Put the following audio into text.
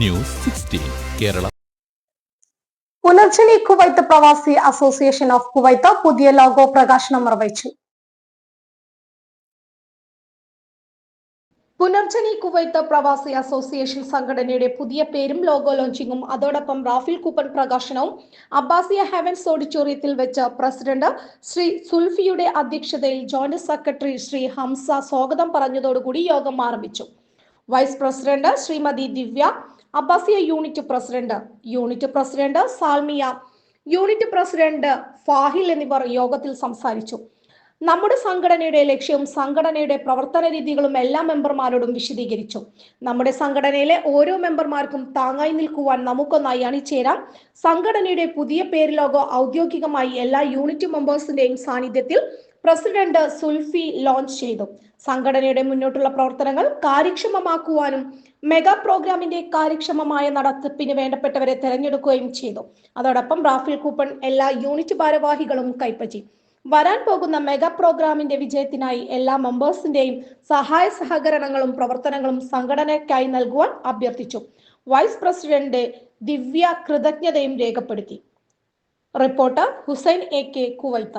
News sixteen Kerala. Punarjani Kuwait Pravasi association of Kuwait പുതിയ logo പ്രകാശനം നിർവഹിച്ചു. Punarjani Kuwait പ്രവാസി അസോസിയേഷൻ സംഘടനയുടെ പുതിയ പേരും ലോഗോ ലോഞ്ചിങ്ങും അതോടൊപ്പം റാഫിൽ കൂപ്പൺ പ്രകാശനവും അബ്ബാസിയ ഹെവൻസ് ഓഡിറ്റോറിയത്തിൽ വെച്ച് പ്രസിഡന്റ് ശ്രീ സുൽഫിയുടെ അധ്യക്ഷതയിൽ ജോയിന്റ് സെക്രട്ടറി ശ്രീ ഹംസ സ്വാഗതം പറഞ്ഞതോടുകൂടി യോഗം ആരംഭിച്ചു. Vice president Shrimati Divya Abbasiya unit president unit president Salmiya unit president Fahil എന്നിവർ യോഗത്തിൽ സംസാരിച്ചു. നമ്മുടെ സംഘടനയുടെ ലക്ഷ്യവും സംഘടനയുടെ പ്രവർത്തന രീതികളും എല്ലാ മെമ്പർമാരോടും വിശദീകരിച്ചു. നമ്മുടെ സംഘടനയിലെ ഓരോ മെമ്പർമാർക്കും താങ്ങായി നിൽക്കുവാൻ നമുക്കൊന്നായി അണിചേരാം. സംഘടനയുടെ പുതിയ പേരിലോഗോ ഔദ്യോഗികമായി എല്ലാ യൂണിറ്റ് മെമ്പേഴ്സിന്റെയും സാന്നിധ്യത്തിൽ പ്രസിഡന്റ് സുൽഫി ലോഞ്ച് ചെയ്തു. സംഘടനയുടെ മുന്നോട്ടുള്ള പ്രവർത്തനങ്ങൾ കാര്യക്ഷമമാക്കുവാനും മെഗാ പ്രോഗ്രാമിന്റെ കാര്യക്ഷമമായ നടത്തിപ്പിന് വേണ്ടപ്പെട്ടവരെ തെരഞ്ഞെടുക്കുകയും ചെയ്തു. അതോടൊപ്പം റാഫേൽ കൂപ്പൺ എല്ലാ യൂണിറ്റ് ഭാരവാഹികളും കൈപ്പറ്റി. വരാൻ പോകുന്ന മെഗാ പ്രോഗ്രാമിന്റെ വിജയത്തിനായി എല്ലാ മെമ്പേഴ്സിന്റെയും സഹായ സഹകരണങ്ങളും പ്രവർത്തനങ്ങളും സംഘടനയ്ക്കായി നൽകുവാൻ അഭ്യർത്ഥിച്ചു. വൈസ് പ്രസിഡന്റ് ദിവ്യ കൃതജ്ഞതയും രേഖപ്പെടുത്തി. Reporter Hussain A K Kuwait